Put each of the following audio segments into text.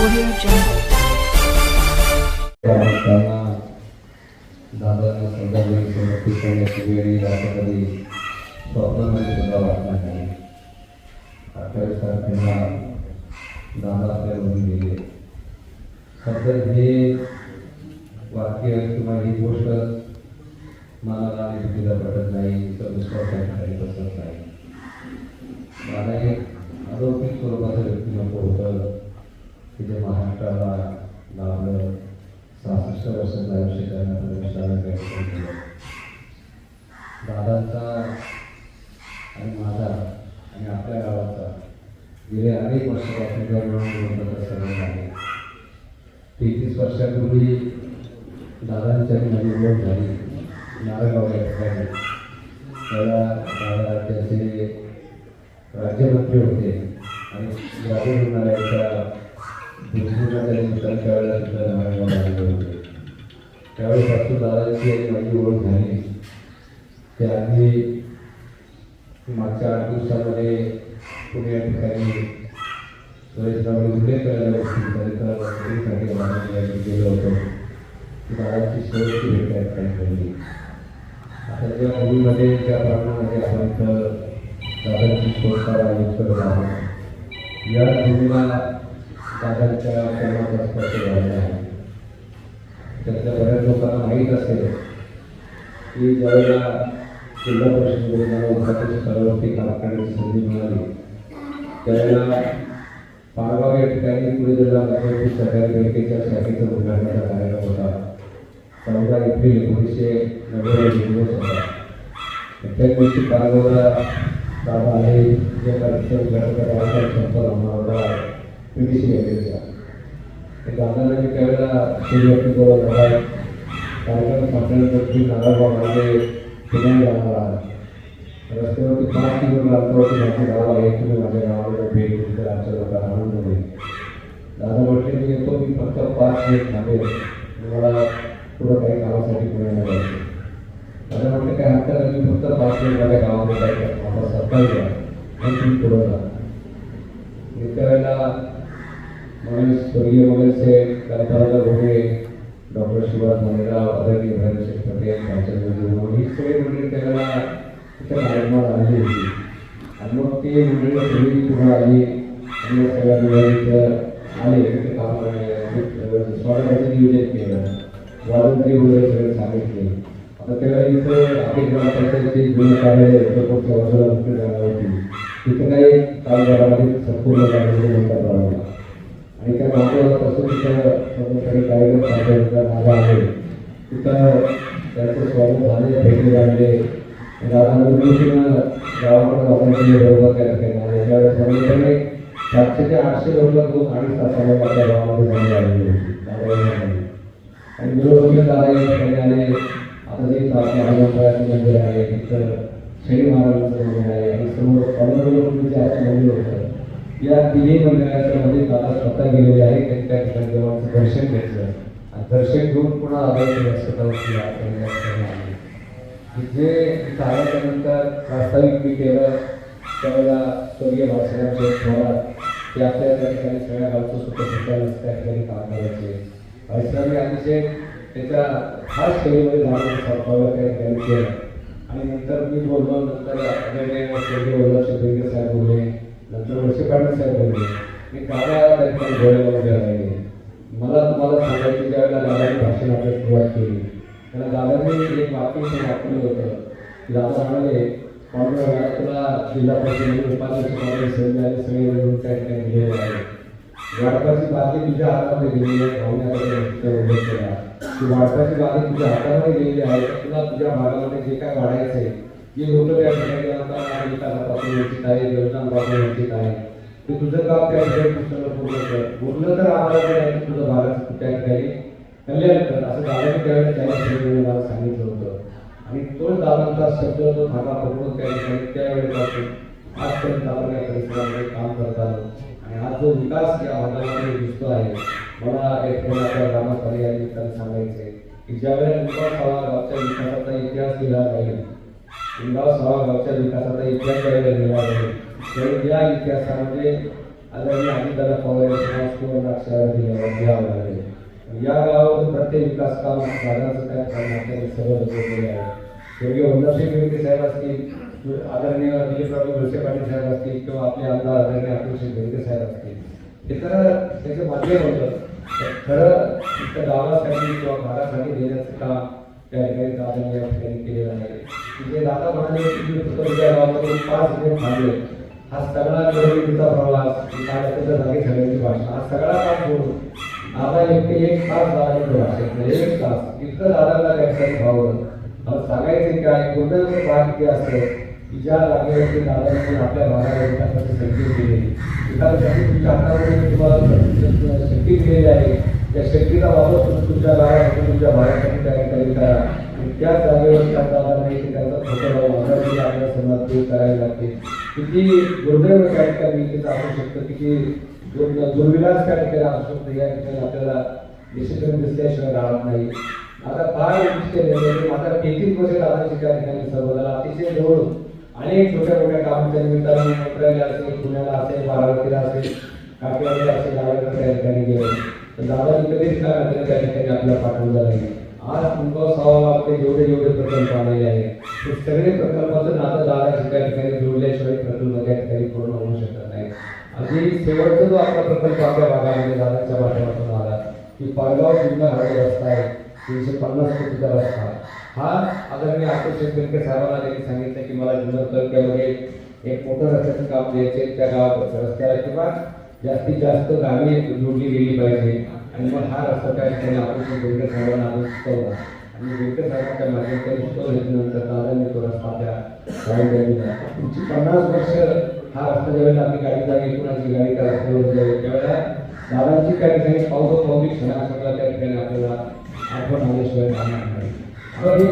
Audio Jungle. असताना दादांना संदर्भ समर्पित करण्याची वेळ येईल असं कधी स्वप्नामध्ये सुद्धा वाटणार नाही अठ्ठावीस तारखेला दादा आपल्यामधून गेले सध्या हे वाक्य किंवा ही गोष्ट मनाला आणि बुद्धीला पटत नाही तर दुसऱ्या काही ठिकाणी बसत नाही मला एक अलौकिक स्वरूपाचं व्यक्तिमत्व होतं की जे महाराष्ट्राला लाभलं. सहासष्ट वर्षाचं आयुष्य त्यांना परमेश्वराने केलं. दादांचा आणि माझा आणि आपल्या गावाचा गेले अनेक वर्षापासून जेव्हा मिळून आहे तेहतीस वर्षापूर्वी दादांच्या माझी ओळख झाली. नारायणगाव या ठिकाणी. त्याला दादा राज्याचे राज्यमंत्री होते. आणि ग्रामीण रुग्णालयाच्या दुसऱ्या निमित्तानं त्यावेळेला सुद्धा नारायणगाव आलेले होते. त्यावेळेपासून दादाची आणि माझी ओळख झाली. ते आधी मागच्या आठ दिवसामध्ये पुणे या ठिकाणी सुरेशराव उल्लेख करायला होती. चरित्रासाठी गेलो होतो. की दादाची शेवटची भेट या ठिकाणी झाली आता ज्या मुलीमध्ये ज्या प्रमाणामध्ये आपण तर दादाची शोध आयोजित करत आहोत या भूमीला दादांच्या कर्माचा स्पर्श झालेला आहे. त्यातल्या बऱ्याच लोकांना माहीत असेल की ज्यावेळेला जिल्हा परिषदेमध्ये मला उद्घाटन स्तरावरती कारखान्याची संधी मिळाली त्यावेळेला पारगाव या ठिकाणी पुढे जिल्हा मध्यवर्ती सहकारी बँकेच्या शाखेचं उद्घाटनाचा कार्यक्रम होता. चौदा एप्रिल एकोणीसशे नव्याण्णव दिवस होता. त्या दिवशी पारगावला दादा आहे जे कार्यक्रम उद्घाटनाचा कार्यक्रम संपला पी डी सी मी त्यावेळेला कार्यक्रम संपल्यानंतर ती पुण्याला जाणार आहात रस्त्यावरती पाच किलोमीटर अंतरावरती माझ्या गावाला भेट आमच्या लोकांना आनंद दादा म्हटले मी येतो मी फक्त पाच मिनिट थांबेल मला पुढं काही कामासाठी पुण्याला जायचं दादा म्हटलं काय हरकत नाही मी फक्त पाच मिनिट माझ्या गावामध्ये जायचं माझा सरकार घ्या आणि तुम्ही पुढं जा मी म्हणून स्वर्गीय मंगलचे कल्पना घोडे डॉक्टर शिवराज मानेराव आदरणीय भैरवशेठ पटेल भाजप ही सगळी मंडळी त्याला तिथे कार्यक्रमात आलेली होती. आणि मग ते मंडळी सगळी पुढे आली. आणि या सगळ्या मंडळीचं आले. तिथे काम करणे स्वागताचं नियोजन केलं. वादंत्री वगैरे सगळे सांगितले. आता त्याला इथं आपली ग्रामपंचायतची जुनं कार्यालय होतं. तिथं काही कामगारामध्ये संपूर्ण जागेमध्ये म्हणतात लावला आणि त्या मागेपासून तिथं सर्वकारी कार्यक्रम सादर माझा आहे. तिथं त्यांचं स्वागत झाले भेटले लागले दादा निर्मितीनं गावाकडे वापरायचे बरोबर त्या सातशे ते आठशे लोक दोन अडीच तासामध्ये आपल्या गावामध्ये जमा झालेली होती. आणि बरोबर दादा या ठिकाणी आले. आता जे आपल्या मंदिर आहे तिथं शनी महाराजांचं मंदिर आहे आणि समोर पंढरपूरचे आजचं मंदिर होतं या तिन्ही मंदिराच्या मध्ये दादा स्वतः गेलेले आहे त्यांनी त्या ठिकाणी देवाचं दर्शन घेतलं. आणि दर्शन घेऊन पुन्हा आदर्श व्यासपीठावरती आपण जे झाल्याच्यानंतर प्रास्ताविक मी केलं त्यावेळेला स्वर्गीय भाषणाचे थोरात ते आपल्या त्या ठिकाणी सगळ्या गावचं सुख सुद्धा त्या ठिकाणी काम करायचे. भाईसाहेब अतिशय त्याच्या खास शैलीमध्ये धार्मिक स्वभावाला त्या ठिकाणी केलं. आणि नंतर मी बोललो नंतर आदरणीय स्वर्गीय साहेब बोलले नंतर वर्षे पाटील साहेब बोलले मी दादा त्या ठिकाणी डोळ्याला उभे मला तुम्हाला सांगायची ज्यावेळेला दादाने भाषण आपल्या सुरुवात केली त्याला दादाने एक वाक्य वापरलं होतं की दादा म्हणाले काँग्रेस तुला जिल्हा परिषद उपाध्यक्ष पदाचे सगळे त्या ठिकाणी गेलेले आहे? वाटपाची बातमी तुझ्या हातामध्ये गेलेली आहे भावण्याकडे केला की वाटपाची बातमी तुझ्या हातामध्ये गेलेली आहे तर तुला तुझ्या भागामध्ये जे काय वाढायचं आहे जे लोक त्या ठिकाणी आता वंचित आहे योजनांपासून वंचित आहे. ते तुझं काम त्या ठिकाणी पुस्तकं पूर्ण कर. पूर्ण तर आम्हाला ते नाही तुझं भागाचं त्या ठिकाणी कल्याण कर. असं दादाने त्यावेळेस त्याला श्रेणी मला सांगितलं होतं. आणि तो दादांचा शब्द तो धागा पकडून त्या ठिकाणी त्यावेळेपासून आजपर्यंत आपण या परिसरामध्ये काम करत आलो. जो विकास या भागामध्ये दिसतो आहे मला एक आपल्या या निमित्ताने सांगायचं आहे की ज्यावेळेला निंबाळ सावा गावच्या विकासाचा इतिहास लिहिला जाईल निंबाळ सावा गावच्या विकासाचा इतिहास ज्यावेळेला लिहिला जाईल त्यावेळी या इतिहासामध्ये आदरणीय अजितदादा पवार यांच्या सुवर्णाक्षरात घ्यावं लागेल. या गावामध्ये प्रत्येक विकास काम दादाचं काय काम आपल्याला सर्व केले आहे. स्वर्गीय वंदरसिंग बेंके साहेब असतील आदरणीय दिलीपराव वळसे पाटील साहेब असतील किंवा आपले आमदार आदरणीय अतुलसिंग बेंके साहेब असतील हे तर त्याचं माध्यम होतं. खरं इथं गावासाठी किंवा भागासाठी देण्याचं काम त्या ठिकाणी दादांनी या ठिकाणी केलेलं आहे. म्हणजे दादा म्हणाले की गावामध्ये पाच मिनिट थांबले. हा सगळा निवडणुकीचा प्रवास कार्यकर्ता जागी सगळ्यांची भाषा हा सगळा काम करून दादा एकटे एक तास दादाने भाषेत एक तास. इतकं दादाला त्यासाठी व्हावं मला सांगायचं काय कोणत्या भाग असतं? ज्या जागेवरती नारायण आपल्या भागाला विकासाची संकेत दिली. विकासासाठी तुमच्या हातामध्ये तुम्हाला शक्ती दिलेली आहे. त्या शक्तीचा वापर तुम्ही तुमच्या गावासाठी तुमच्या भागासाठी त्या काही करा. त्या जागेवर त्या दादांना इथे त्यांचा फोटो लावून आपल्या समाज दूर करायला लागते किती दुर्दैव त्या ठिकाणी इथे असू शकतं. किती दुर्- दुर्विलास त्या ठिकाणी असू शकतं. या ठिकाणी आपल्याला निश्चितपणे दिसल्याशिवाय राहत नाही. आता फार उद्दिष्ट नेमले आता तेहतीस वर्ष दादाची त्या ठिकाणी सर्वजण अतिशय जवळ अनेक छोट्या मोठ्या कामाच्या निमित्ताने मंत्रालय असेल पुण्याला असेल बारामतीला असेल काटेवाडीला असेल गावाला त्या ठिकाणी गेले तर दादानी कधीच काय मात्र त्या ठिकाणी आपल्याला पाठवलं नाही आज तुमचा सहा आपले जेवढे जेवढे प्रकल्प आलेले आहेत ते सगळे प्रकल्पाचं नातं दादाशी त्या ठिकाणी जोडल्याशिवाय प्रकल्प त्या ठिकाणी पूर्ण होऊ शकत नाही। अगदी शेवटचा जो आपला प्रकल्प आपल्या भागामध्ये दादाच्या माध्यमातून आला की पारगाव जुन्ना हा जो रस्ता आहे तीनशे पन्नास कोटीचा रस्ता हा आदरणीय आकुश शेतकरी साहेबांना त्यांनी सांगितलं की मला जुन्नर तालुक्यामध्ये एक मोठं रस्त्याचं काम द्यायचे त्या गावात रस्त्याला किंवा जास्तीत जास्त गावे जोडली गेली पाहिजे. आणि मग हा रस्ता त्या ठिकाणी आकुश बेनके साहेबांना आम्ही सुचवला आणि वेंकट साहेबांच्या माध्यमातून सुचवलं घेतल्यानंतर दादांनी तो रस्ता त्या गाडीला दिला. तुमची पन्नास वर्ष हा रस्ता ज्यावेळेला आपली गाडी जागी कुणाची गाडी त्या रस्त्यावर जाईल त्यावेळेला दादांची त्या ठिकाणी पावसा पावली क्षणाक्षणाला त्या ठिकाणी आपल्याला आठवण आल्याशिवाय राहणार नाही तर हे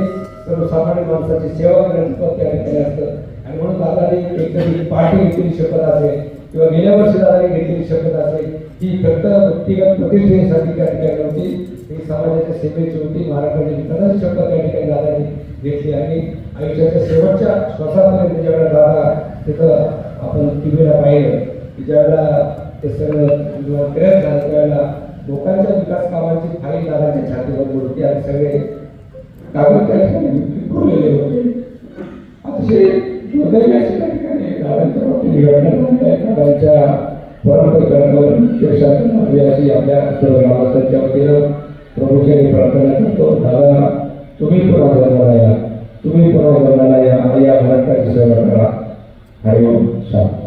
सर्वसामान्य माणसाची सेवा करण्याचं पद त्या ठिकाणी असतं. आणि म्हणून दादाने एकतरी पाठी घेतलेली शपथ असेल किंवा गेल्या वर्षी दादाने घेतलेली शपथ असेल ही फक्त व्यक्तिगत प्रतिष्ठेसाठी त्या ठिकाणी होती. ही समाजाच्या सेवेची होती. महाराष्ट्राची विकासाची शपथ त्या ठिकाणी दादाने घेतली आणि आयुष्याच्या शेवटच्या श्वासापर्यंत ज्यावेळेला दादा तिथं आपण टीव्हीला पाहिलं की ज्यावेळेला ते सगळं करत झालं त्यावेळेला लोकांच्या विकास कामाची फाईल दादाच्या छातीवर मूर्ती आणि सगळे कागद त्या ठिकाणी अतिशय दुर्दैवाची ठिकाणी बाबतीत म्हणजे अशी आपल्या सर्व गावाच्या वतीनं प्रमुखांनी प्रार्थना करतो दादा तुम्ही पुरा जन्माला या. तुम्ही पुन्हा जन्माला या या महाराष्ट्राची सेवा करा. हरिओम शांत.